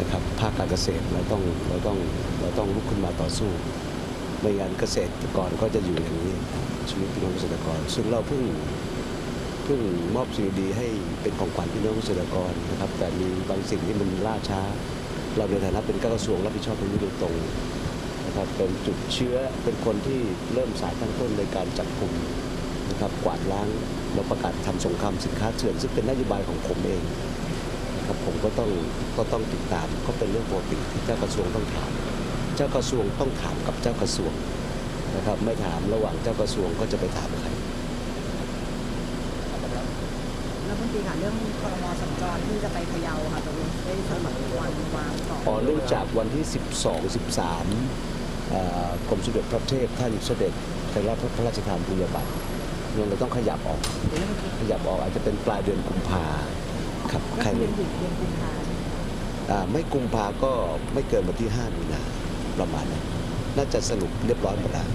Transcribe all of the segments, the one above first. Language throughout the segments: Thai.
นะครับภาคการเกษตรเราต้องเราต้องเราต้องลุกขึ้นมาต่อสู้ไม่งั้นเกษตรกรก็จะอยู่อย่างนี้ชีวิตพี่น้องเกษตรกร ซึ่งเราเพิ่งเพิ่งมอบสิ่งดีให้เป็นของขวัญพี่น้องเกษตรกรนะครับ แต่มีบางสิ่งที่มันล่าช้า เราในฐานะเป็นกระทรวงรับผิดชอบตรงนี้โดยตรงนะครับเป็นจุดเชื้อเป็นคนที่เริ่มสายตั้งต้นในการจับกลุ่มนะครับกวาดล้างเราประกาศทำสงครามสินค้าเถื่อนซึ่งเป็นนโยบายของผมเอง ผมก็ต้องก็ต้องติดตามก็เป็นเรื่องปกติที่เจ้ากระทรวงต้องถาม เจ้ากระทรวงต้องถามกับเจ้ากระทรวงนะครับ ไม่ถามระหว่างเจ้ากระทรวงก็จะไปถามใครแล้วคุณตีค่ะเรื่องคอรมอสัญจรที่จะไปพะเยาค่ะตกลงได้สมัครวันวางต่ออ๋อเนื่องจากวันที่ 12 13อ่ากรมสมเด็จพระเทพท่านเสด็จไปรับพระราชทานปริญญาบัตรเนี่ยเราต้องขยับออก ขยับออกอาจจะเป็นปลายเดือนกุมภา ครับก็ใครคือเดือนเดือนกุมภาอ่าไม่กุมภาก็ไม่เกินวันที่ 5 มีนาประมาณนั้นน่าจะสรุปเรียบร้อยหมดแล้ว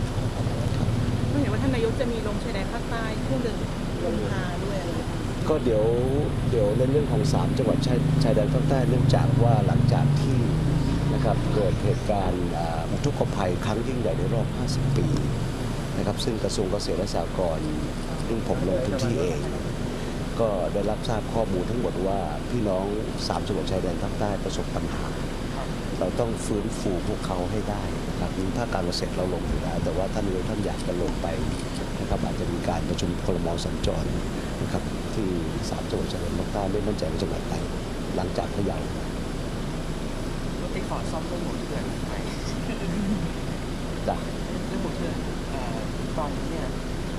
ก็เห็นว่าท่านนายกจะมีลงชายแดนภาคใต้ช่วงเดือนกุมภาด้วยอะไรอย่างเงี้ยก็เดี๋ยวเดี๋ยวในเรื่องของ 3 จังหวัดชายชายแดนภาคใต้เนื่องจากว่าหลังจากที่นะครับเกิดเหตุการณ์อ่าอุทกภัยครั้งยิ่งใหญ่ในรอบ 50 ปีนะครับซึ่งกระทรวงเกษตรและสหกรณ์ซึ่งผมลงพื้นที่เอง ก็ได้รับทราบข้อมูลทั้งหมดว่าพี่น้อง3จังหวัดชายแดนภาคใต้ประสบปัญหา เราต้องฟื้นฟูพวกเขาให้ได้นะครับนี่ภาคการเกษตรเราลงอยู่แล้วแต่ว่าท่านนายกท่านอยากจะลงไปนะครับอาจจะมีการประชุมคลมสัญจรนะครับที่สามจังหวัดชายแดนภาคใต้ไม่มั่นใจว่าจังหวัดไหนหลังจากพะเยาที่ขอซ่อมเรื่องหมูเถื่อนไปจ้ะเรื่องหมูเถื่อนเอ่อตอนนี้เนี่ย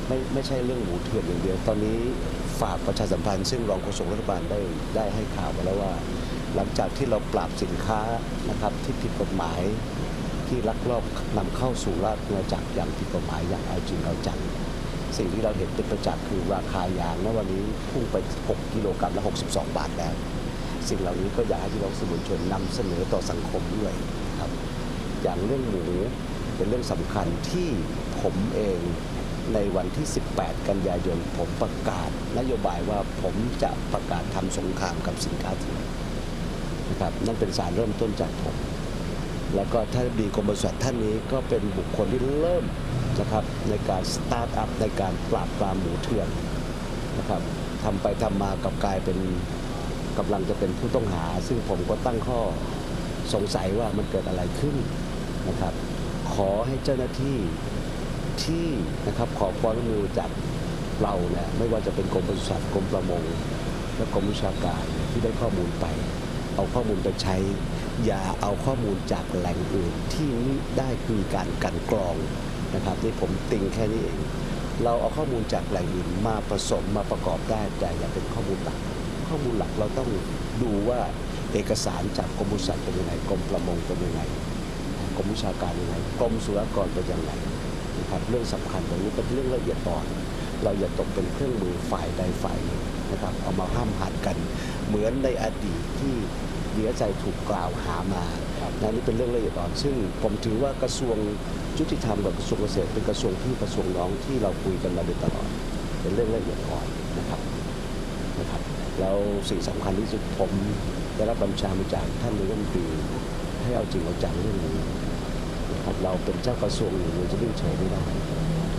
ไม่ไม่ใช่เรื่องหมูเถื่อนอย่างเดียว ตอนนี้ฝากประชาสัมพันธ์ซึ่งรองโฆษกรัฐบาลได้ได้ให้ข่าวมาแล้วว่า หลังจากที่เราปราบสินค้านะครับที่ผิดกฎหมายที่ลักลอบนำเข้าสู่ราชอาณาจักรอย่างผิดกฎหมายอย่างเอาจริงเอาจังสิ่งที่เราเห็นเป็นประจักษ์คือราคายางณวันนี้พุ่งไป 6 กิโลกรัมละ 62 บาทแล้ว สิ่งเหล่านี้ก็อยากให้พี่น้องสื่อมวลชนนำเสนอต่อสังคมด้วยครับ อย่างเรื่องหมู เป็นเรื่องสำคัญที่ผมเองในวันที่ 18 กันยายน ผมประกาศนโยบายว่าผมจะประกาศทำสงครามกับสินค้าเถื่อนนะครับนั่นเป็นสารเริ่มต้นจากผม แล้วก็ท่านดีกรมปศุสัตว์ท่านนี้ก็เป็นบุคคลที่เริ่มนะครับในการสตาร์ทอัพในการปราบปรามหมูเถื่อนนะครับทำไปทำมากับกลายเป็นกำลังจะเป็นผู้ต้องหา ซึ่งผมก็ตั้งข้อสงสัยว่ามันเกิดอะไรขึ้นนะครับ ขอให้เจ้าหน้าที่ที่นะครับขอความร่วมมือจากเราเนี่ยไม่ว่าจะเป็นกรมปศุสัตว์กรมประมง และกรมวิชาการที่ได้ข้อมูลไป เอาข้อมูลไปใช้ อย่าเอาข้อมูลจากแหล่งอื่นที่มิได้มีการกันกรองนะครับนี่ผมติงแค่นี้เอง เราเอาข้อมูลจากแหล่งอื่นมาผสมมาประกอบได้แต่อย่าเป็นข้อมูลหลัก ข้อมูลหลักเราต้องดูว่าเอกสารจากกรมปศุสัตว์เป็นยังไงกรมประมงเป็นยังไง กรมวิชาการยังไงกรมศุลกากรเป็นยังไงนะครับเรื่องสำคัญตรงนี้เป็นเรื่องละเอียดอ่อน เราอย่าตกเป็นเครื่องมือฝ่ายใดฝ่ายหนึ่งนะครับเอามาห้ามหันกัน เหมือนในอดีตที่เดียใจถูกกล่าวหามานะนี่เป็นเรื่องละเอียดอ่อน ซึ่งผมถือว่ากระทรวงยุติธรรมกับกระทรวงเกษตรเป็นกระทรวงที่กระทรวงน้องที่เราคุยกันมาโดยตลอด เป็นเรื่องละเอียดอ่อนนะครับนะครับแล้วสิ่งสำคัญที่สุดผมได้รับบัญชามาจากท่านนายกรัฐมนตรีให้เอาจริงเอาจังเรื่องนี้ นะครับเราเป็นเจ้ากระทรวงอยู่เราจะนิ่งเฉยไม่ได้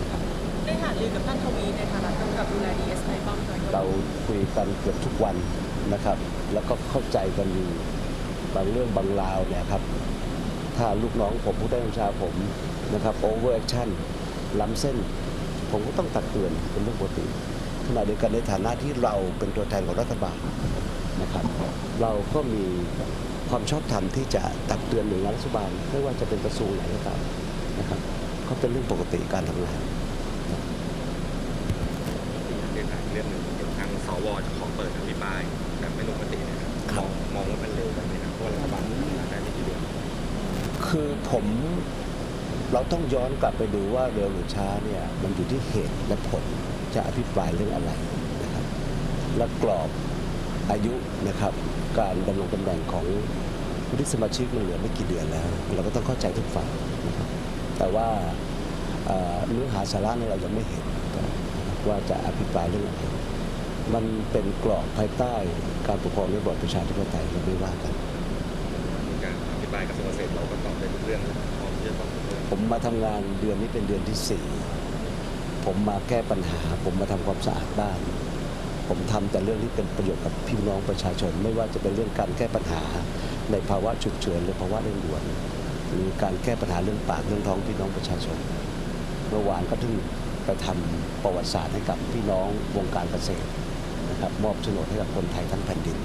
นะครับได้หารือกับท่านทวีในฐานะกำกับดูแล DSI บ้างไหมเราคุยกันเกือบทุกวันนะครับ แล้วก็เข้าใจกันอยู่บางเรื่องบางราวเนี่ยครับ ถ้าลูกน้องผมผู้ได้บัญชาผมนะครับโอเวอร์แอคชั่นล้ำเส้น ผมก็ต้องตักเตือนเป็นเรื่องปกติขณะเดียวกันในฐานะที่เราเป็นตัวแทนของรัฐบาลนะครับ เราก็มี ความชอบธรรมที่จะตักเตือนหน่วยงานรัฐบาลไม่ว่าจะเป็นกระทรวงไหนก็ตามนะครับก็เป็นเรื่องปกติการทำงานเรื่องการเรื่องหนึ่งเดี๋ยวทางสวจะขอเปิดอภิปรายแบบไม่ลงมตินะครับครับมองมองว่ามันเร็วไปไหมครับเพราะว่ารัฐบาลทำงานได้ไม่กี่เดือนคือผมเราต้องย้อนกลับไปดูว่าเร็วหรือช้าเนี่ยมันอยู่ที่เหตุและผลจะอภิปรายเรื่องอะไรนะครับและกรอบอายุนะครับ การดำรงตำแหน่งของวุฒิสมาชิกมันเหลือไม่กี่เดือนแล้ว เราก็ต้องเข้าใจทุกฝ่ายแต่ว่าเนื้อหาสาระนี่เรายังไม่เห็นว่าจะอภิปรายเรื่องอะไรมันเป็นกรอบภายใต้การปกครองระบอบประชาธิปไตยเราไม่ว่ากันการอภิปรายกระทรวงเกษตรเราก็ตอบในทุเรื่องพร้อมที่จะตอบผมมาทำงานเดือนนี้เป็นเดือนที่สี่ผมมาแก้ปัญหา ผมมาทำความสะอาดบ้าน ผมทำแต่เรื่องที่เป็นประโยชน์กับพี่น้องประชาชน ไม่ว่าจะเป็นเรื่องการแก้ปัญหา ในภาวะฉุกเฉินหรือภาวะเร่งด่วนหรือการแก้ปัญหาเรื่องปากเรื่องท้องพี่น้องประชาชน เมื่อวานก็ถึงไปทำประวัติศาสตร์ให้กับพี่น้องวงการเกษตรนะครับมอบโฉนดให้กับคนไทยทั้งแผ่นดิน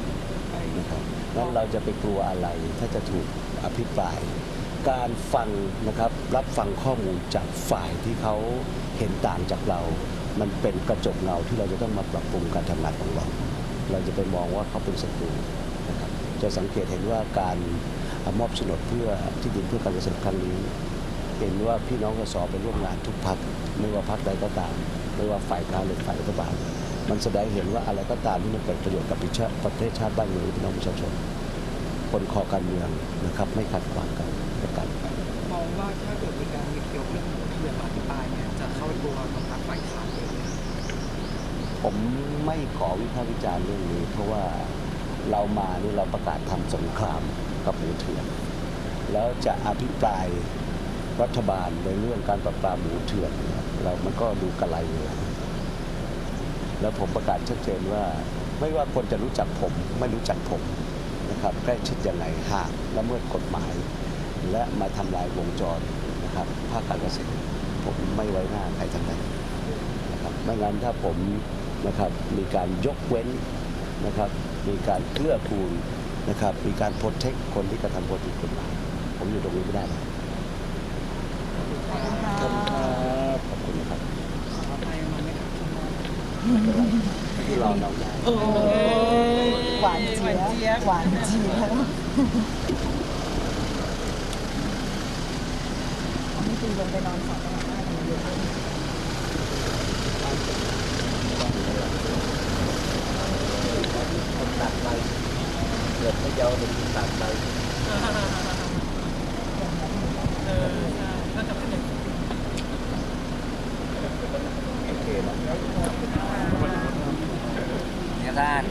นะครับงั้นเราจะไปกลัวอะไรถ้าจะถูกอภิปราย การฟังนะครับรับฟังข้อมูลจากฝ่ายที่เขาเห็นต่างจากเรา มันเป็นกระจกเงาที่เราจะต้องมาปรับปรุงการทำงานของเรา เราจะไปมองว่าเขาเป็นศัตรูนะครับจะสังเกตเห็นว่าการมอบโฉนดเพื่อที่ดินเพื่อการเกษตรครั้งนี้ เห็นว่าพี่น้องกสไปร่วมงานทุกพักไม่ว่าพักใดก็ตาม ไม่ว่าฝ่ายค้านหรือฝ่ายรัฐบาลมันแสดงเห็นว่าอะไรก็ตามที่มันเกิดประโยชน์กับประเทศประเทศชาติบ้านเมืองพี่น้องประชาชน คนคอการเมืองนะครับไม่ขัดขวางกันและกันมองว่าถ้าเกิดมีการหยิบยกเรื่องหมูเถื่อนมาอธิบายเนี่ยจะเข้าตัวกับพรรคฝ่ายค้าน ผมไม่ขอวิพากษ์วิจารณ์เรื่องนี้ เพราะว่าเรามานี่เราประกาศทำสงครามกับหมูเถื่อนแล้วจะอภิปรายรัฐบาลในเรื่องการปราบปรามหมูเถื่อนเรามันก็ดูกระไรเลยแล้วผมประกาศชัดเจนว่าไม่ว่าคนจะรู้จักผมไม่รู้จักผมนะครับใกล้ชิดยังไงหากละเมิดกฎหมาย และมาทำลายวงจรนะครับภาคการเกษตรผมไม่ไว้หน้าใครทั้งนั้นนะครับไม่งั้นถ้าผม นะครับ มีการยกเว้นนะครับ มีการเกื้อกูลนะครับ มีการโปรเทคคนที่กระทำความผิดกฎหมายผมอยู่ตรงนี้ไม่ได้นะขอบคุณค่ะขอบคุณนะครับขออภัยมาไม่ทันชั่วโมงที่รอน้องได้โอ้หวานเจี๊ยบหวานเจี๊ยบเอาไม่ตีลงไปนอนสอนจังหวะหน้ากันเยอะเลย คนตัดไปเกิดไม่เยาว์เป็นคนตัดไป เออใช่ก็จะเป็นอย่าง โอ เคนะเนี่ยด้าน